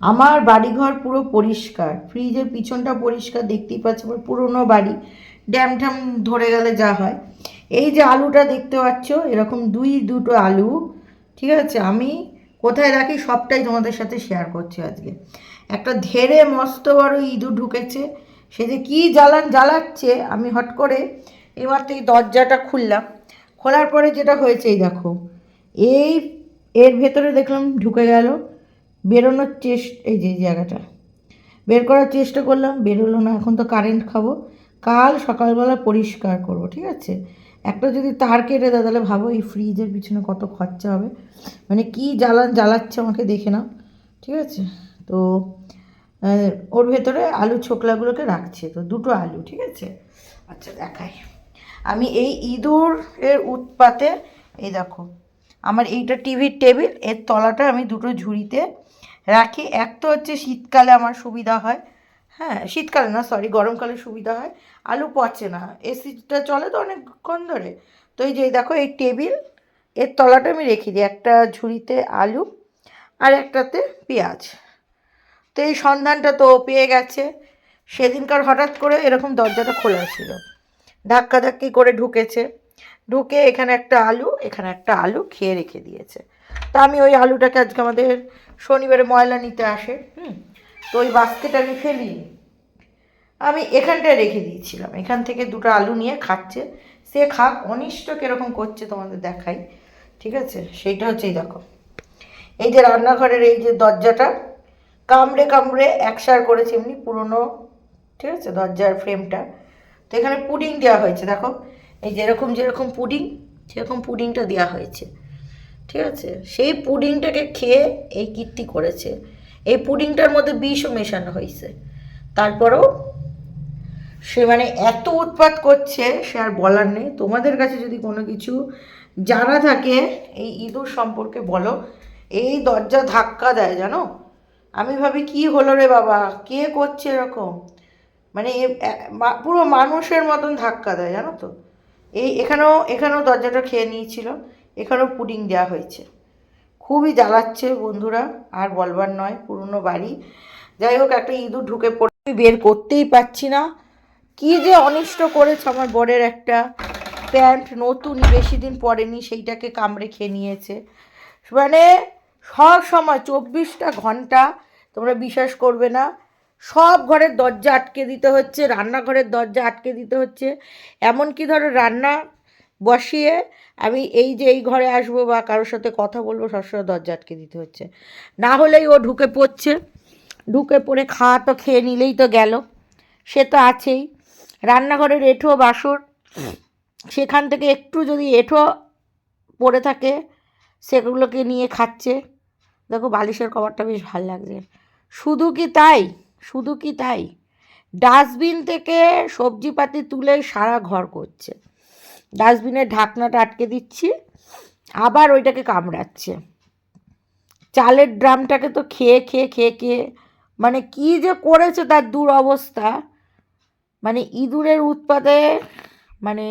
আমার বাড়িঘর পুরো পরিষ্কার। ফ্রিজের পিছনটা পরিষ্কার, দেখতেই পাচ্ছ পুরনো বাড়ি। ড্যাম ট্যাম ধরে গেলে যা হয়। এই যে আলুটা দেখতে পাচ্ছ, এরকম দুই, দুটো আলু, ঠিক আছে? আমি কোথায় রাখি সবটাই তোমাদের সাথে শেয়ার করছি আজকে। একটা ধেরে মস্ত বড় ইঁদুর ঢুকেছে, সে যে কী জ্বালান জ্বালাচ্ছে, আমি হট করে এবার থেকে দরজাটা খুললাম। খোলার পরে যেটা হয়েছে, এই দেখো, এই এর ভেতরে দেখলাম ঢুকে গেল বেরোনোর চেষ্টা এই যে জায়গাটা। বের করার চেষ্টা করলাম, বেরোলো না, এখন তো কারেন্ট খাব। কাল সকালবেলা পরিষ্কার করব, ঠিক আছে? একটা যদি তার কেটে দেয় তাহলে ভাবো এই ফ্রিজের পিছনে কত খরচা হবে। মানে কি জ্বালান জ্বালাচ্ছে আমাকে দেখে নাও, ঠিক আছে? তো ওর ভেতরে আলু ছোকলাগুলোকে রাখছে, তো দুটো আলু, ঠিক আছে? আচ্ছা দেখাই। আমি এই ইঁদুর এর উৎপাতে, এই দেখো, আমার এইটা টিভির টেবিল, এর তলাটা আমি দুটো ঝুড়িতে রাখি, এক তো হচ্ছে শীতকালে আমার সুবিধা হয়। হ্যাঁ শীতকালে না সরি গরমকালে সুবিধা হয়। আলু পচে না, এসিটা চলে তো অনেকক্ষণ ধরে। তো এই যে দেখো, এই টেবিল, এর তলাটা আমি রেখে দিই, একটা ঝুড়িতে আলু আর একটাতে পেঁয়াজ। তো এই সন্ধানটা তো পেয়ে গেছে। সেদিনকার হঠাৎ করে এরকম দরজাটা খোলা ছিল। ধাক্কা ধাক্কি করে ঢুকেছে। ঢুকে এখানে একটা আলু, এখানে একটা আলু খেয়ে রেখে দিয়েছে। তা আমি ওই আলুটাকে আজকে আমাদের শনিবারে ময়লা নিতে আসে, হুম? তো ওই বাস্কেটে আমি ফেলি। আমি এখানটায় রেখে দিয়েছিলাম। এখান থেকে দুটো আলু নিয়ে খাচ্ছে। সে খাক, অনিষ্ট কীরকম করছে তোমাদের দেখাই, ঠিক আছে? সেইটা হচ্ছে এই দেখো। এই যে রান্নাঘরের এই যে দরজাটা, কামড়ে কামড়ে একসার করেছে এমনি পুরনো, ঠিক আছে? দরজার ফ্রেমটা তো এখানে পুডিং দেওয়া হয়েছে, দেখো। এই যেরকম যেরকম পুডিং সেরকম পুডিংটা দেওয়া হয়েছে। ঠিক আছে? সেই পুডিংটাকে খেয়ে এই কীর্তি করেছে। এই পুডিংটার মধ্যে বিষও মেশানো হয়েছে। তারপরেও সে মানে এত উৎপাত করছে, সে আর বলার নেই। তোমাদের কাছে যদি কোনো কিছু জানা থাকে, এই ইঁদুর সম্পর্কে বলো। এই দরজা ধাক্কা দেয়, জানো? আমি ভাবি, কি হলো রে বাবা? কে করছে এরকম? মানে পুরো মানুষের মতন ধাক্কা দেয়, জানো তো? এই, এখানেও এখানেও দরজাটা খেয়ে নিয়েছিল। এখানেও পুডিং দেওয়া হয়েছে। খুবই জ্বালাচ্ছে বন্ধুরা, আর বলবার নয়, পুরনো বাড়ি। যাই হোক, একটা ইঁদুর ঢুকে পড়ে বের করতেই পারছি না। কি যে অনিষ্ট করেছে আমার বরের একটা প্যান্ট, নতুন, বেশি দিন পরেনি, সেইটাকে কামড়ে খেয়ে নিয়েছে। মানে সব সময়, চব্বিশটা ঘণ্টা, তোমরা বিশ্বাস করবে না, সব ঘরের দরজা আটকে দিতে হচ্ছে, রান্নাঘরের দরজা আটকে দিতে হচ্ছে। এমনকি ধরো রান্না বসিয়ে আমি এই যে এই ঘরে আসব বা কারোর সাথে কথা বলব, সবসময় দরজা আটকে দিতে হচ্ছে। না হলেই ও ঢুকে পড়ছে। ঢুকে পড়ে খাওয়া তো খেয়ে নিলেই তো গেল। সে তো আছেই। রান্নাঘরের এঁঠো বাসন সেখান থেকে একটু যদি এঁঠো পড়ে থাকে, সেগুলোকে নিয়ে খাচ্ছে। দেখো বালিশের কভারটা বেশ ভালো লাগছে। শুধু কি তাই? শুধু কি তাই? ডাস্টবিন থেকে সবজিপাতি তুলে সারা ঘর করছে। ডাস্টবিনের ঢাকনাটা আটকে দিচ্ছি, আবার ওইটাকে কামড়াচ্ছে। চালের ড্রামটাকে তো খেয়ে খেয়ে খেয়ে খেয়ে মানে কি যে করেছে তার দূর অবস্থা। মানে ইঁদুরের উৎপাতে মানে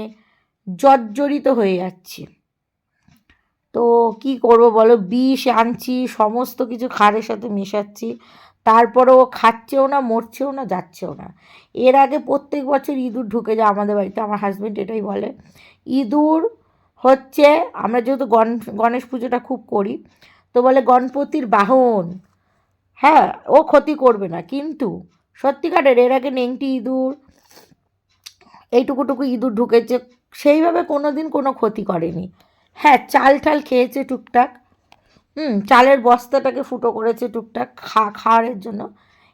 জর্জরিত হয়ে যাচ্ছে। তো কি করব বলো? বিষ আনছি, সমস্ত কিছু খারের সাথে মেশাচ্ছি। তারপরেও খাচ্ছেও না, মরছেও না, যাচ্ছেও না। এর আগে প্রত্যেক বছর ইঁদুর ঢুকে যায় আমাদের বাড়িতে, আমার হাজব্যান্ড এটাই বলে। ইঁদুর হচ্ছে, আমরা যেহেতু গণ, গণেশ পুজোটা খুব করি, তো বলে গণপতির বাহন। হ্যাঁ ও ক্ষতি করবে না, কিন্তু সত্যিকারের এর আগে নেংটি ইঁদুর, এইটুকুটুকু ইঁদুর ঢুকেছে, সেইভাবে কোনো দিন কোনো ক্ষতি করেনি। হ্যাঁ চাল টাল খেয়েছে টুকটাক হুম, চালের বস্তাটাকে ফুটো করেছে টুকটাক খা, খাওয়ারের জন্য।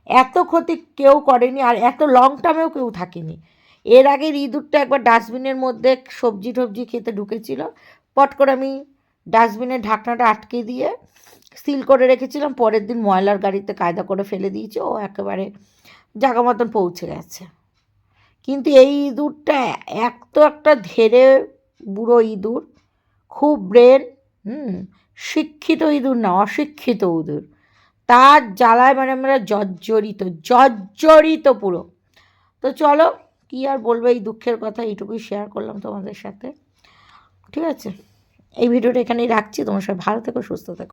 এত ক্ষতি কেউ করেনি আর এত লং টার্মেও কেউ থাকেনি। এর আগে ইঁদুরটা একবার ডাস্টবিনের মধ্যে সবজি টবজি খেতে ঢুকেছিল। পট করে আমি ডাস্টবিনের ঢাকনাটা আটকে দিয়ে সিল করে রেখেছিলাম। পরের দিন ময়লার গাড়িতে কায়দা করে ফেলে দিয়েছে। ও একেবারে জাগা মতন পৌঁছে গেছে। কিন্তু এই ইঁদুরটা এক তো একটা ধেরে বুড়ো ইঁদুর, খুব ব্রেন হুম শিক্ষিত ইঁদুর না অশিক্ষিত ইঁদুর তার জ্বালায় মানে আমরা জর্জরিত জর্জরিত পুরো। তো চলো, কী আর বলব, এই দুঃখের কথা এইটুকুই শেয়ার করলাম তোমাদের সাথে। ঠিক আছে? এই ভিডিওটা এখানেই রাখছি, তোমার সবাই ভালো থেকো, সুস্থ থেকো।